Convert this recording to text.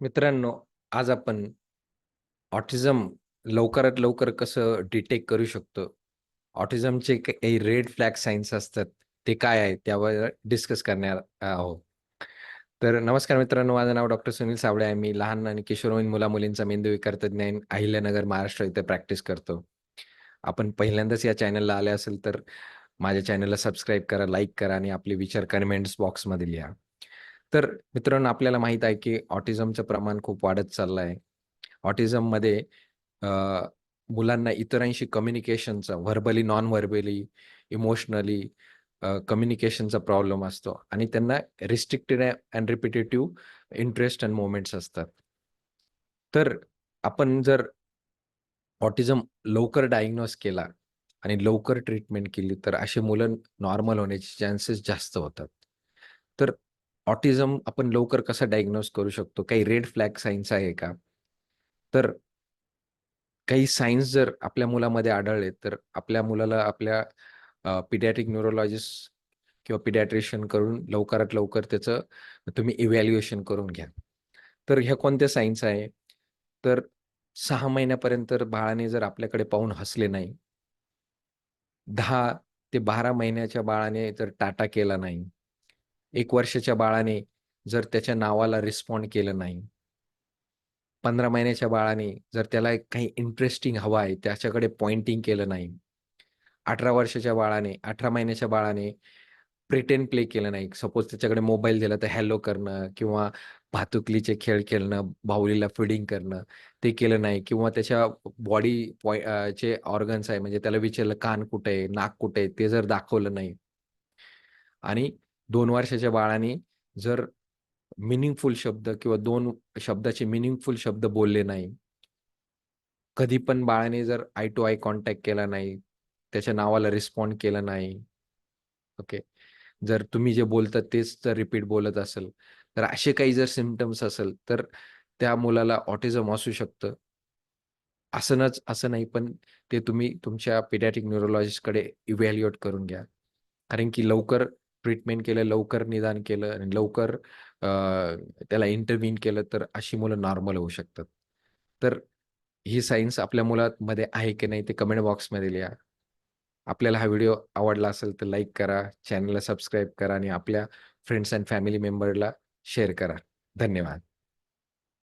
मित्रांनो, आज आपण ऑटिझम लवकरात लवकर कसं डिटेक्ट करू शकतो? ऑटिझमचे काही रेड फ्लॅग सायन्स असतात, ते काय आहे त्यावर डिस्कस करणार आहोत. तर नमस्कार मित्रांनो, माझं नाव डॉक्टर सुनील सावळे आहे. मी लहान आणि किशोरवयीन मुला-मुलींचा मेंदू विकार अहिल्यानगर, महाराष्ट्र इथे प्रॅक्टिस करतो. आपण पहिल्यांदाच या चॅनलला आले असेल, तर माझ्या चॅनलला सबस्क्राईब करा, लाईक करा आणि आपले विचार कमेंट्स बॉक्समध्ये लिहा. तर मित्रांनो, आपल्याला माहीत आहे, की ऑटिझमचं प्रमाण खूप वाढत चाललं आहे. ऑटिझममध्ये मुलांना इतरांशी कम्युनिकेशनचा व्हर्बली, नॉन व्हर्बली, इमोशनली कम्युनिकेशनचा प्रॉब्लेम असतो आणि त्यांना restricted and repetitive interest and moments असतात. तर आपण जर ऑटिझम लवकर डायग्नोज केला आणि लवकर ट्रीटमेंट केली, तर अशी मुलं नॉर्मल होण्याचे चान्सेस जास्त होतात. तर ऑटिझम आपण लवकर कसं डायग्नोज करू शकतो? काही रेड फ्लॅग सायन्स आहे का? तर काही सायन्स जर आपल्या मुलामध्ये आढळले, तर आपल्या मुलाला आपल्या पिडॅट्रिक पिडियाट्रिक न्यूरोलॉजिस्ट किंवा पिडॅट्रिशियन करून लवकरात लवकर त्याचं तुम्ही इव्हॅल्युएशन करून घ्या. तर ह्या कोणत्या सायन्स आहे? तर सहा महिन्यापर्यंत बाळाने जर आपल्याकडे पाहून हसले नाही दहा ते 12 महिन्याच्या बाळाने जर टाटा केला नाही, एक वर्षाच्या बाळाने जर त्याच्या नावाला रिस्पॉन्ड केलं नाही 15 महिन्याच्या बाळाने जर त्याला काही इंटरेस्टिंग हवं आहे, त्याच्याकडे पॉइंटिंग केलं नाही. 18 वर्षाच्या बाळाने 18 महिन्याच्या बाळाने प्रिटेन प्ले केलं नाही. सपोज त्याच्याकडे मोबाईल दिला तर हॅलो करणं किंवा भातुकलीचे खेळ खेळणं, बाहुलीला फीडिंग करणं, ते केलं नाही किंवा त्याच्या बॉडी चे ऑर्गन्स आहे म्हणजे त्याला विचारलं कान कुठे आहे, नाक कुठे आहे, ते जर दाखवलं नाही. आणि दोन वर्षाच्या बाळाने जर मिनिंगफुल शब्द किंवा दोन शब्दाचे मिनिंगफुल शब्द बोलले नाही. कधी पण बाळाने जर आय टू आय कॉन्टॅक्ट केला नाही, त्याच्या नावाला रिस्पॉन्ड केला नाही. ओके. जर तुम्ही जे बोलता तेच जर रिपीट बोलत असेल, तर असे काही जर सिमटम्स असेल, तर त्या मुलाला ऑटिझम असू शकतं. असंच असं नाही, पण ते तुम्ही तुमच्या पिडॅटिक न्यूरोलॉजिस्टकडे इव्हॅल्युएट करून घ्या. कारण की लवकर ट्रीटमेंट केलं, लवकर निदान केलं आणि लवकर त्याला इंटरव्हीन केलं, तर अशी मुलं नॉर्मल होऊ शकतात. तर ही सायन्स आपल्या मुलामध्ये आहे की नाही ते कमेंट बॉक्समध्ये लिहा. आपल्याला हा व्हिडिओ आवडला असेल तर लाईक करा, चॅनलला सबस्क्राईब करा आणि आपल्या फ्रेंड्स अँड फॅमिली मेंबरला शेअर करा. धन्यवाद.